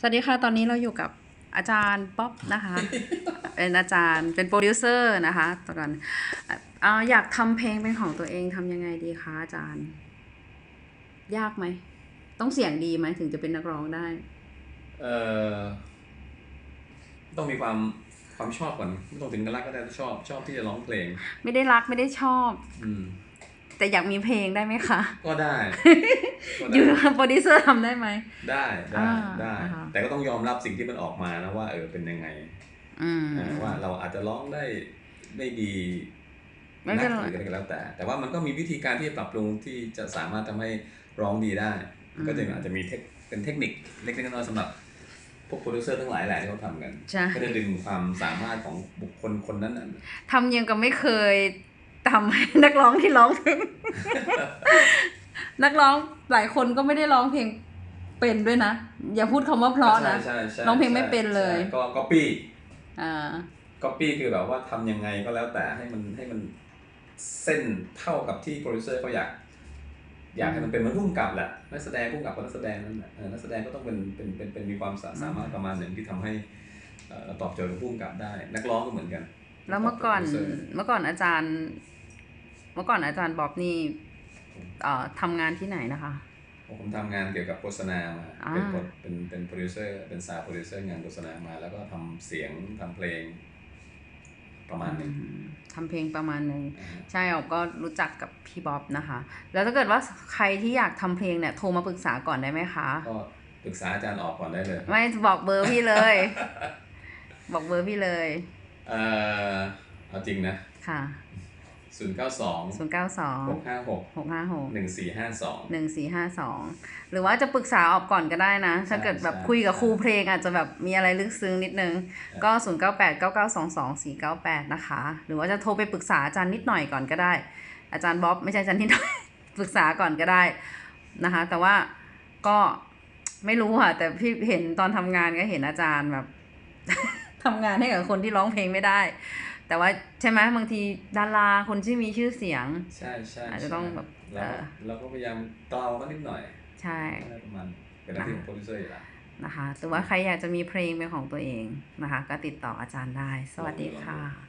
สวัสดีค่ะ ตอนนี้เราอยู่กับอาจารย์ป๊อปนะคะ เป็นอาจารย์เป็นโปรดิวเซอร์นะคะตอนอ่าอยากทำเพลงเป็นของตัวเองทำยังไงดีคะอาจารย์ ยากไหม ต้องเสียงดีไหมถึงจะเป็นนักร้องได้ เอ่อ ต้องมีความความชอบก่อนไม่ต้องถึงกับรักก็ได้ชอบชอบที่จะร้องเพลง ไม่ได้รักไม่ได้ชอบ อืม แต่อยากมีเพลงได้ไหมคะ ก็ได้ก็อยู่ได้โปรดิวเซอร์ทำได้ไหม ได้ได้อ่าได้ อ่าฮะ แต่ก็ต้องยอมรับสิ่งที่มันออกมานะว่าเออเป็นยังไงอืมอ่าว่าเราอาจจะร้องได้ไม่ดีไม่เป็นไรนักหรืออะไรก็แล้วแต่ แต่ว่ามันก็มีวิธีการที่จะปรับปรุงที่จะสามารถทำให้ร้องดีได้ ก็จะอาจจะมีเทคเป็นเทคนิคเล็กๆน้อยๆสำหรับพวกโปรดิวเซอร์ทั้งหลายแหละที่เขาทำกัน ใช่ก็จะดึงความสามารถของบุคคลคนนั้นน่ะทำยังกับไม่เคย ทำให้นักร้องที่ร้องเพลง นักร้องหลายคนก็ไม่ได้ร้องเพลงเป็นด้วยนะ อย่าพูดคำว่าเพราะนะ ใช่ใช่ใช่ร้องเพลงไม่เป็นเลย ใช่ก็ก๊อปปี้อ่าก๊อปปี้คือแบบว่าทำยังไงก็แล้วแต่ให้มันให้มันเส้นเท่ากับที่โปรดิวเซอร์เขาอยาก อยากให้มันเป็นเหมันพุ่งกับแหละนักแสดงพุ่งกับกับนักแสดงนั่นแหละเออนักแสดงก็ต้องเป็นเป็นเป็นเป็นมีความสาสามารถประมาณหนึ่งที่ทำให้เอ่อตอบโจทย์กับพุ่งกับได้ นักร้องก็เหมือนกันแล้วเมื่อก่อน ตบโจทย์ producer เมื่อก่อนอาจารย์ เมื่อก่อนอาจารย์บ๊อบนี่เอ่อทำงานที่ไหนนะคะ ผมทำงานเกี่ยวกับโฆษณามา อ่า เป็นคนเป็นเป็นโปรดิวเซอร์ เป็นซาวโปรดิวเซอร์งานโฆษณามา แล้วก็ทำเสียงทำเพลง ประมาณหนึงอืมทำเพลงประมาณหนึ่งนะฮะใช่ออกก็รู้จักกับพี่บ๊อบนะคะ แล้วถ้าเกิดว่าใครที่อยากทำเพลงเนี่ยโทรมาปรึกษาก่อนได้ไหมคะ ก็ปรึกษาอาจารย์ออกก่อนได้เลยไม่บอกเบอร์พี่เลย บอกเบอร์พี่เลย เอ่อเอาจริงนะ ค่ะ 0 9 2ศูนย์เก้าสอง6 5 6หกห้าหก1 4 5 2หนึ่งสี่ห้าสองหรือว่าจะปรึกษาออกก่อนก็ได้นะ ถ้าเกิดแบบใช่คุยกับใช่ครูเพลงอาจจะแบบมีอะไรลึกซึ้งนิดนึง ก็ศูนย์เก้าแปดเก้าเก้าสองสองสี่เก้าแปดนะคะ หรือว่าจะโทรไปปรึกษาอาจารย์นิดหน่อยก่อนก็ได้ อาจารย์บ๊อบไม่ใช่อาจารย์นิดหน่อยปรึกษาก่อนก็ได้นะคะ แต่ว่าก็ไม่รู้ค่ะ แต่พี่เห็นตอนทำงานก็เห็นอาจารย์แบบทำงานให้กับคนที่ร้องเพลงไม่ได้ แต่ว่าใช่ไหมบางทีดาราคนที่มีชื่อเสียง ใช่ใช่อาจจะต้องแบบเราเอ่อเราก็พยายามเกลาก็นิดหน่อย ใช่อะไรประมาณเป็นหน้าที่ของโปรดิวเซอร์อยู่แล้วนะคะหรือว่าใครอยากจะมีเพลงเป็นของตัวเองนะคะ ก็ติดต่ออาจารย์ได้ สวัสดีค่ะ